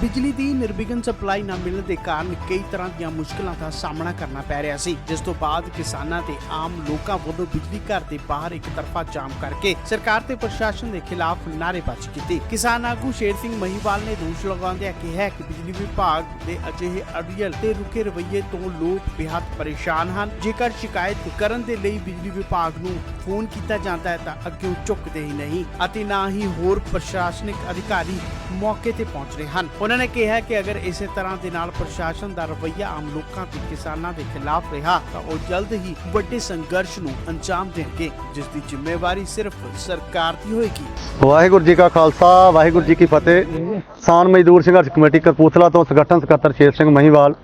ਬਿਜਲੀ ਦੀ ਨਿਰਵਿਘਨ ਸਪਲਾਈ ਨਾ ਮਿਲਣ ਦੇ ਕਾਰਨ ਕਈ ਤਰ੍ਹਾਂ ਦੀਆਂ ਮੁਸ਼ਕਲਾਂ ਦਾ ਸਾਹਮਣਾ ਕਰਨਾ ਪੈ ਰਿਹਾ ਸੀ, ਜਿਸ ਤੋਂ ਬਾਅਦ ਕਿਸਾਨਾਂ ਤੇ ਆਮ ਲੋਕਾਂ ਵੱਲੋਂ ਬਿਜਲੀ ਘਰ ਦੇ ਬਾਹਰ ਇੱਕ ਤਰਫਾ ਜਾਮ ਕਰਕੇ ਸਰਕਾਰ ਤੇ ਪ੍ਰਸ਼ਾਸਨ ਦੇ ਖਿਲਾਫ ਨਾਅਰੇਬਾਜ਼ੀ ਕੀਤੀ। ਕਿਸਾਨ ਆਗੂ ਸ਼ੇਰ ਸਿੰਘ ਮਹੀਵਾਲ ਨੇ ਦੋਸ਼ ਲਗਾਉਂਦਿਆਂ ਕਿਹਾ ਕਿ ਬਿਜਲੀ ਵਿਭਾਗ ਦੇ ਅਜਿਹੇ ਅੜੀਅਲ ਤੇ ਰੁਕੇ ਰਵੱਈਏ ਤੋਂ ਲੋਕ ਬੇਹੱਦ ਪਰੇਸ਼ਾਨ ਹਨ। ਜੇਕਰ ਸ਼ਿਕਾਇਤ ਕਰਨ ਦੇ ਲਈ ਬਿਜਲੀ ਵਿਭਾਗ ਨੂੰ ਫੋਨ ਕੀਤਾ ਜਾਂਦਾ ਹੈ ਤਾਂ ਅੱਗੇ ਉਹ ਚੁੱਕਦੇ ਹੀ ਨਹੀਂ ਅਤੇ ਨਾ ਹੀ ਹੋਰ ਪ੍ਰਸ਼ਾਸਨਿਕ ਅਧਿਕਾਰੀ ਮੌਕੇ ਤੇ ਪਹੁੰਚ ਰਹੇ ਹਨ। ਉਹਨਾਂ ਨੇ ਕਿਹਾ ਕਿ ਅਗਰ ਇਸੇ ਤਰ੍ਹਾਂ ਦੇ ਨਾਲ ਪ੍ਰਸ਼ਾਸਨ ਦਾ ਰਵੱਈਆ ਆਮ ਲੋਕਾਂ ਤੇ ਕਿਸਾਨਾਂ ਦੇ ਖਿਲਾਫ ਰਿਹਾ, ਤਾਂ ਉਹ ਜਲਦ ਹੀ ਵੱਡੇ ਸੰਘਰਸ਼ ਨੂੰ ਅੰਜਾਮ ਦੇਣਗੇ, ਜਿਸ ਦੀ ਜ਼ਿੰਮੇਵਾਰੀ ਸਿਰਫ ਸਰਕਾਰ ਦੀ ਹੋਏਗੀ। ਵਾਹਿਗੁਰੂ ਜੀ ਕਾ ਖਾਲਸਾ, ਵਾਹਿਗੁਰੂ ਜੀ ਕੀ ਫਤਿਹ। ਕਿਸਾਨ ਮਜ਼ਦੂਰ ਸੰਘਰਸ਼ ਕਮੇਟੀ ਕਪੂਰਥਲਾ ਤੋਂ ਸੰਗਠਨ ਸਕੱਤਰ ਸ਼ੇਰ ਸਿੰਘ ਮਹੀਵਾਲ।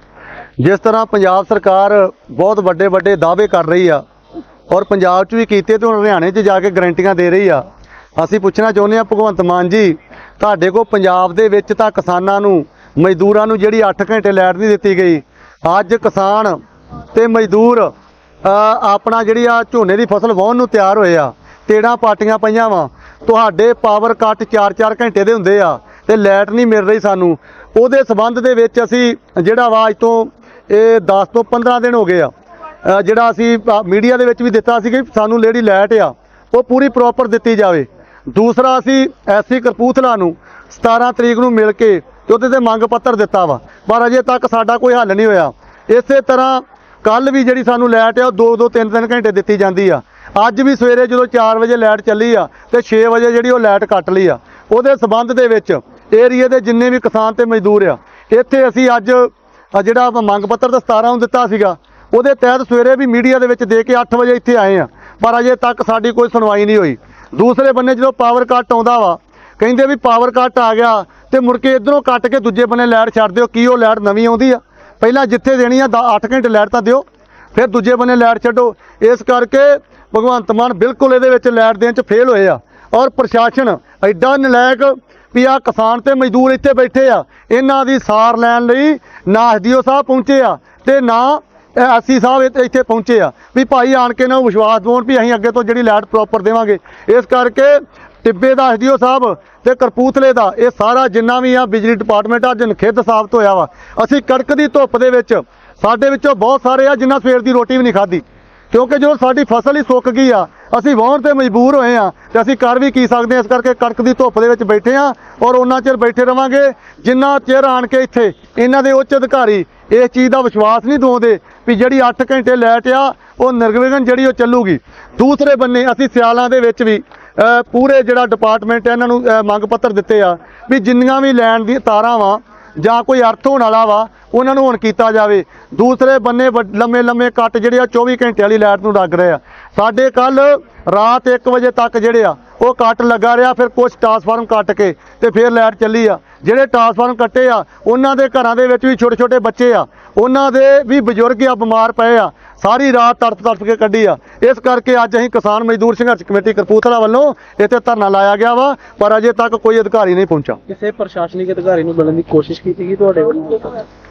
ਜਿਸ ਤਰ੍ਹਾਂ ਪੰਜਾਬ ਸਰਕਾਰ ਬਹੁਤ ਵੱਡੇ ਵੱਡੇ ਦਾਅਵੇ ਕਰ ਰਹੀ ਆ, ਔਰ ਪੰਜਾਬ 'ਚ ਵੀ ਕੀਤੇ ਤੇ ਹੁਣ ਹਰਿਆਣੇ 'ਚ ਜਾ ਕੇ ਗਰੰਟੀਆਂ ਦੇ ਰਹੀ ਆ, ਅਸੀਂ ਪੁੱਛਣਾ ਚਾਹੁੰਦੇ ਆ ਭਗਵੰਤ ਮਾਨ ਜੀ ਤੁਹਾਡੇ ਕੋਲ ਪੰਜਾਬ ਦੇ ਵਿੱਚ ਤਾਂ ਕਿਸਾਨਾਂ ਨੂੰ, ਮਜ਼ਦੂਰਾਂ ਨੂੰ ਜਿਹੜੀ 8 ਘੰਟੇ ਲੈਟ ਨਹੀਂ ਦਿੱਤੀ ਗਈ। ਅੱਜ ਕਿਸਾਨ ਤੇ ਮਜ਼ਦੂਰ ਆਪਣਾ ਜਿਹੜੀ ਆ ਝੋਨੇ ਦੀ ਫਸਲ ਵਾਹੁਣ ਨੂੰ ਤਿਆਰ ਹੋਏ ਆ। ਤੇੜਾਂ ਪਾਟੀਆਂ ਪਈਆਂ ਵਾ। ਤੁਹਾਡੇ ਪਾਵਰ ਕੱਟ 4-4 ਘੰਟੇ ਦੇ ਹੁੰਦੇ ਆ ਤੇ ਲਾਈਟ ਨਹੀਂ ਮਿਲ ਰਹੀ ਸਾਨੂੰ। ਉਹਦੇ ਸਬੰਧ ਦੇ ਵਿੱਚ ਅਸੀਂ ਜਿਹੜਾ ਵਾ ਅੱਜ ਤੋਂ, ਇਹ 10 ਤੋਂ 15 ਦਿਨ ਹੋ ਗਏ ਆ। ਜਿਹੜਾ ਅਸੀਂ ਮੀਡੀਆ ਦੇ ਵਿੱਚ ਵੀ ਦਿੱਤਾ ਸੀ ਕਿ ਸਾਨੂੰ ਜਿਹੜੀ ਲਾਈਟ ਆ, ਉਹ ਪੂਰੀ ਪ੍ਰੋਪਰ ਦਿੱਤੀ ਜਾਵੇ। ਦੂਸਰਾ ਅਸੀਂ ਐਸਸੀ ਕਰਪੂਥਲਾ ਨੂੰ 17 ਤਰੀਕ ਨੂੰ ਮਿਲ ਕੇ ਤੇ ਉਹਦੇ ਤੇ ਮੰਗ ਪੱਤਰ ਦਿੱਤਾ ਵਾ। ਪਰ ਅਜੇ ਤੱਕ ਸਾਡਾ ਕੋਈ ਹੱਲ ਨਹੀਂ ਹੋਇਆ। ਇਸੇ ਤਰ੍ਹਾਂ ਕੱਲ ਵੀ ਜਿਹੜੀ ਸਾਨੂੰ ਲਾਈਟ ਆ, ਉਹ 2-2 3-3 ਘੰਟੇ ਦਿੱਤੀ ਜਾਂਦੀ ਆ। ਅੱਜ ਵੀ ਸਵੇਰੇ ਜਦੋਂ 4 ਵਜੇ ਲਾਈਟ ਚੱਲੀ ਆ ਤੇ 6 ਵਜੇ ਜਿਹੜੀ ਉਹ ਲਾਈਟ ਕੱਟ ਲਈ ਆ। ਉਹਦੇ ਸਬੰਧ ਦੇ ਵਿੱਚ ਏਰੀਏ ਦੇ ਜਿੰਨੇ ਵੀ ਕਿਸਾਨ ਤੇ ਮਜ਼ਦੂਰ ਆ, ਇੱਥੇ ਅਸੀਂ ਅੱਜ ਜਿਹੜਾ ਆਪਾਂ ਮੰਗ ਪੱਤਰ ਤਾਂ 17 ਨੂੰ ਦਿੱਤਾ ਸੀਗਾ, ਉਹਦੇ ਤਹਿਤ ਸਵੇਰੇ ਵੀ ਮੀਡੀਆ ਦੇ ਵਿੱਚ ਦੇ ਕੇ 8 ਵਜੇ ਇੱਥੇ ਆਏ ਆ। ਪਰ ਅਜੇ ਤੱਕ ਸਾਡੀ ਕੋਈ ਸੁਣਵਾਈ ਨਹੀਂ ਹੋਈ। ਦੂਸਰੇ ਬੰਨੇ ਜਦੋਂ ਪਾਵਰ ਕੱਟ ਆਉਂਦਾ ਵਾ, ਕਹਿੰਦੇ ਵੀ ਪਾਵਰ ਕੱਟ ਆ ਗਿਆ ਤੇ ਮੁੜ ਕੇ ਇਧਰੋਂ ਕੱਟ ਕੇ ਦੂਜੇ ਬੰਨੇ ਲਾਈਟ ਛੱਡ ਦਿਓ, ਕੀ ਉਹ ਲੈਟ ਨਵੀਂ ਆਉਂਦੀ ਆ? ਪਹਿਲਾਂ ਜਿੱਥੇ ਦੇਣੀ ਆ 8 ਘੰਟੇ ਲਾਈਟ ਤਾਂ ਦਿਓ, ਫਿਰ ਦੂਜੇ ਬੰਨੇ ਲਾਈਟ ਛੱਡੋ। ਇਸ ਕਰਕੇ ਭਗਵੰਤ ਮਾਨ ਬਿਲਕੁਲ ਇਹਦੇ ਵਿੱਚ ਲੈਟ ਦੇਣ 'ਚ ਫੇਲ ਹੋਏ ਆ। ਔਰ ਪ੍ਰਸ਼ਾਸਨ ਐਡਾ ਨਲਾਇਕ ਵੀ ਆ ਕਿਸਾਨ ਤੇ ਮਜ਼ਦੂਰ ਇੱਥੇ ਬੈਠੇ ਆ। ਇਹਨਾਂ ਦੀ ਸਾਰ ਲੈਣ ਲਈ ਨਾ ਐਸਡੀਓ ਸਾਹਿਬ ਪਹੁੰਚੇ ਆ ਤੇ ਨਾ ਐਸਸੀ ਸਾਹਿਬ ਇੱਥੇ- ਇੱਥੇ ਪਹੁੰਚੇ ਆ। ਵੀ ਭਾਈ ਆਣ ਕੇ ਨਾ ਵਿਸ਼ਵਾਸ ਦਿਵਾਉਣ ਵੀ ਅਸੀਂ ਅੱਗੇ ਤੋਂ ਜਿਹੜੀ ਲਾਈਟ ਪ੍ਰੋਪਰ ਦੇਵਾਂਗੇ। ਇਸ ਕਰਕੇ ਟਿੱਬੇ ਦਾ ਐਸਡੀਓ ਸਾਹਿਬ ਤੇ ਕਰਪੂਥਲੇ ਦਾ ਇਹ ਸਾਰਾ ਜਿੰਨਾ ਵੀ ਆ ਬਿਜਲੀ ਡਿਪਾਰਟਮੈਂਟ ਅੱਜ ਨਖਿੱਧ ਸਾਬਤ ਹੋਇਆ ਵਾ। ਅਸੀਂ ਕੜਕ ਦੀ ਧੁੱਪ ਦੇ ਵਿੱਚ, ਸਾਡੇ ਵਿੱਚੋਂ ਬਹੁਤ ਸਾਰੇ ਆ ਜਿਨ੍ਹਾਂ ਸਵੇਰ ਦੀ ਰੋਟੀ ਵੀ ਨਹੀਂ ਖਾਧੀ। ਕਿਉਂਕਿ ਜੋ ਸਾਡੀ ਫਸਲ ਹੀ ਸੁੱਕ ਗਈ ਆ, ਅਸੀਂ ਵਾਹੁਣ ਤੇ ਮਜਬੂਰ ਹੋਏ ਆ ਤੇ ਅਸੀਂ ਕਰ ਵੀ ਕੀ ਸਕਦੇ ਹਾਂ ਇਸ ਕਰਕੇ ਕੜਕ ਦੀ ਧੁੱਪ ਦੇ ਵਿੱਚ ਬੈਠੇ ਆ ਔਰ ਉਹਨਾਂ ਚਿਰ ਬੈਠੇ ਰਵਾਂਗੇ। ਜਿੰਨਾ ਚਿਰ ਆਣ ਕੇ ਇੱਥੇ ਇਹਨਾਂ ਦੇ ਉੱਚ ਅਧਿਕਾਰੀ ਇਸ ਚੀਜ਼ ਦਾ ਵਿਸ਼ਵਾਸ ਨਹੀਂ ਦਵਾਉਂਦੇ ਵੀ ਜਿਹੜੀ 8 ਘੰਟੇ ਲਾਈਟ ਆ, ਉਹ ਨਿਰਵਿਘਨ ਜਿਹੜੀ ਉਹ ਚੱਲੂਗੀ। ਦੂਸਰੇ ਬੰਨੇ ਅਸੀਂ ਸਿਆਲਾਂ ਦੇ ਵਿੱਚ ਵੀ ਪੂਰੇ ਜਿਹੜਾ ਡਿਪਾਰਟਮੈਂਟ ਹੈ ਇਹਨਾਂ ਨੂੰ ਮੰਗ ਪੱਤਰ ਦਿੱਤੇ ਆ ਵੀ ਜਿੰਨੀਆਂ ਵੀ ਲੈਣ ਦੀ ਤਾਰਾਂ ਵਾ, ਜਾਂ ਕੋਈ ਅਰਥ ਹੋਣ ਵਾਲਾ ਵਾ, ਉਹਨਾਂ ਨੂੰ ਹੁਣ ਕੀਤਾ ਜਾਵੇ। ਦੂਸਰੇ ਬੰਨੇ ਵੱਡ- ਲੰਮੇ ਲੰਮੇ ਕੱਟ ਜਿਹੜੇ ਆ 24 ਘੰਟੇ ਵਾਲੀ ਲਾਈਟ ਨੂੰ ਲੱਗ ਰਹੇ ਆ। ਸਾਡੇ ਕੱਲ ਰਾਤ 1 ਵਜੇ ਤੱਕ ਜਿਹੜੇ ਆ ਉਹ ਕੱਟ ਲੱਗਾ ਰਿਹਾ ਫਿਰ ਕੁਝ ਟਰਾਂਸਫਾਰਮ ਕੱਟ ਕੇ ਤੇ ਫਿਰ ਲਾਈਟ ਚੱਲੀ ਆ। ਜਿਹੜੇ ਟਰਾਂਸਫਾਰਮ ਕੱਟੇ ਆ ਉਹਨਾਂ ਦੇ ਘਰਾਂ ਦੇ ਵਿੱਚ ਵੀ ਛੋਟੇ ਛੋਟੇ ਬੱਚੇ ਆ। ਉਹਨਾਂ ਦੇ ਵੀ ਬਜ਼ੁਰਗ ਆ ਬਿਮਾਰ ਪਏ ਆ। ਸਾਰੀ ਰਾਤ ਤੜਪ ਤੜਪ ਕੇ ਕੱਢੀ ਆ। ਇਸ ਕਰਕੇ ਅੱਜ ਅਸੀਂ ਕਿਸਾਨ ਮਜ਼ਦੂਰ ਸੰਘਰਸ਼ ਕਮੇਟੀ ਕਰਪੂਥਲਾ ਵੱਲੋਂ ਇੱਥੇ ਧਰਨਾ ਲਾਇਆ ਗਿਆ ਵਾ ਪਰ ਅਜੇ ਤੱਕ ਕੋਈ ਅਧਿਕਾਰੀ ਨਹੀਂ ਪਹੁੰਚਾ। ਕਿਸੇ ਪ੍ਰਸ਼ਾਸਨਿਕ ਅਧਿਕਾਰੀ ਨੂੰ ਮਿਲਣ ਦੀ ਕੋਸ਼ਿਸ਼ ਕੀਤੀ ਗਈ ਤੁਹਾਡੇ ਵੱਲੋਂ?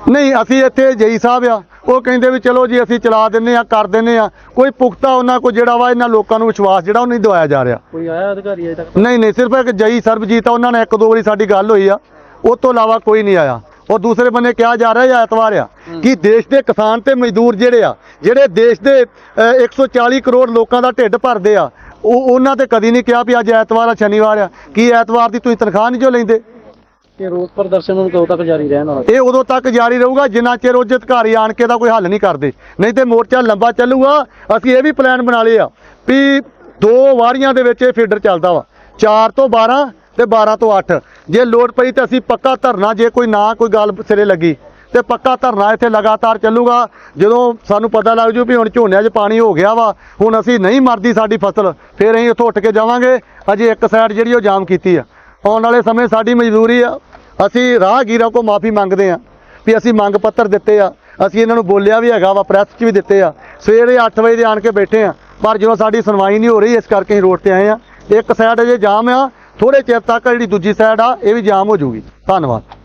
ਨਹੀਂ ਅਸੀਂ ਇੱਥੇ ਜਈ ਸਾਹਿਬ ਆ। ਉਹ ਕਹਿੰਦੇ ਵੀ ਚਲੋ ਜੀ ਅਸੀਂ ਚਲਾ ਦਿੰਨੇ ਆ ਕਰ ਦਿੰਨੇ ਆ। ਕੋਈ ਪੁਖਤਾ ਉਹਨਾਂ ਕੋ ਜਿਹੜਾ ਵਾ ਇਹਨਾਂ ਲੋਕਾਂ ਨੂੰ ਵਿਸ਼ਵਾਸ ਜਿਹੜਾ ਉਹ ਨਹੀਂ ਦਵਾਇਆ ਜਾ ਰਿਹਾ। ਕੋਈ ਆਇਆ ਅਧਿਕਾਰੀ ਅਜੇ ਤੱਕ? ਨਹੀਂ ਨਹੀਂ ਸਿਰਫ ਇੱਕ ਜਈ ਸਰਬਜੀਤ ਆ ਉਹਨਾਂ ਨੇ ਇੱਕ ਦੋ ਵਾਰੀ ਸਾਡੀ ਗੱਲ ਹੋਈ ਆ। ਉਹ ਤੋਂ ਇਲਾਵਾ ਕੋਈ ਨਹੀਂ ਆਇਆ। ਉਹ ਦੂਸਰੇ ਬੰਨੇ ਕਿਹਾ ਜਾ ਰਿਹਾ ਇਹ ਐਤਵਾਰ ਆ ਕਿ ਦੇਸ਼ ਦੇ ਕਿਸਾਨ ਤੇ ਮਜ਼ਦੂਰ ਜਿਹੜੇ ਆ ਜਿਹੜੇ ਦੇਸ਼ ਦੇ ਅ, 140 ਕਰੋੜ ਲੋਕਾਂ ਦਾ ਢਿੱਡ ਭਰਦੇ ਆ ਉਹ ਉਹਨਾਂ ਤੇ ਕਦੀ ਨਹੀਂ ਕਿਹਾ ਵੀ ਅੱਜ ਐਤਵਾਰ ਆ ਸ਼ਨੀਵਾਰ ਆ। ਕੀ ਐਤਵਾਰ ਦੀ ਤੁਸੀਂ ਤਨਖਾਹ ਨਹੀਂ ਜੋ ਲੈਂਦੇ? ਕਿ ਰੋਸ ਪ੍ਰਦਰਸ਼ਨ ਨੂੰ ਕਦੋਂ ਤੱਕ ਜਾਰੀ ਰਹਿਣ ਵਾਲਾ? ਇਹ ਉਦੋਂ ਤੱਕ ਜਾਰੀ ਰਹੂਗਾ ਜਿੰਨਾ ਚਿਰ ਉੱਚ ਅਧਿਕਾਰੀ ਆਣ ਕੇ ਦਾ ਕੋਈ ਹੱਲ ਨਹੀਂ ਕਰਦੇ। ਨਹੀਂ ਤੇ ਮੋਰਚਾ ਲੰਬਾ ਚੱਲੂਗਾ ਅਸੀਂ ਇਹ ਵੀ ਪਲਾਨ ਬਣਾ ਲਏ ਆ ਵੀ ਦੋ ਵਾਰੀਆਂ ਦੇ ਵਿੱਚ ਇਹ ਫੀਡਰ ਚੱਲਦਾ ਵਾ। 4 ਤੋਂ 12 ਤੇ 12 ਤੋਂ 8 ਜੇ ਲੋੜ ਪਈ ਤਾਂ ਅਸੀਂ ਪੱਕਾ ਧਰਨਾ, ਜੇ ਕੋਈ ਨਾ ਕੋਈ ਗੱਲ ਸਿਰੇ ਲੱਗੀ, ਤੇ ਪੱਕਾ ਧਰਨਾ ਇੱਥੇ ਲਗਾਤਾਰ ਚੱਲੂਗਾ। ਜਦੋਂ ਸਾਨੂੰ ਪਤਾ ਲੱਗ ਜੂ ਵੀ ਹੁਣ ਝੋਨਿਆਂ 'ਚ ਪਾਣੀ ਹੋ ਗਿਆ ਵਾ, ਹੁਣ ਅਸੀਂ ਨਹੀਂ ਮਰਦੀ ਸਾਡੀ ਫਸਲ, ਫਿਰ ਅਸੀਂ ਉੱਥੋਂ ਉੱਠ ਕੇ ਜਾਵਾਂਗੇ। ਅਜੇ ਇੱਕ ਸਾਈਡ ਜਿਹੜੀ ਉਹ ਜਾਮ ਕੀਤੀ ਆ। ਆਉਣ ਵਾਲੇ ਸਮੇਂ ਸਾਡੀ ਮਜਬੂਰੀ ਆ। ਅਸੀਂ ਰਾਹਗੀਰਾਂ ਕੋ ਮਾਫੀ ਮੰਗਦੇ ਆ ਵੀ ਅਸੀਂ ਮੰਗ ਪੱਤਰ ਦਿੱਤੇ ਆ। ਅਸੀਂ ਇਹਨਾਂ ਨੂੰ ਬੋਲਿਆ ਵੀ ਹੈਗਾ ਵਾ ਪ੍ਰੈਸ 'ਚ ਵੀ ਦਿੱਤੇ ਆ। ਸਵੇਰੇ 8 ਵਜੇ ਦੇ ਆਣ ਕੇ ਬੈਠੇ ਆ। ਪਰ ਜਦੋਂ ਸਾਡੀ ਸੁਣਵਾਈ ਨਹੀਂ ਹੋ ਰਹੀ, ਇਸ ਕਰਕੇ ਅਸੀਂ ਰੋਡ ਤੇ ਆਏ ਆ ਇੱਕ ਸਾਈਡ ਅਜੇ ਜਾਮ ਆ ਥੋੜੇ ਚਿਰ ਤੱਕ ਜਿਹੜੀ ਦੂਜੀ ਸਾਈਡ ਆ, ਇਹ ਵੀ ਜਾਮ ਹੋ ਜੂਗੀ ਧੰਨਵਾਦ।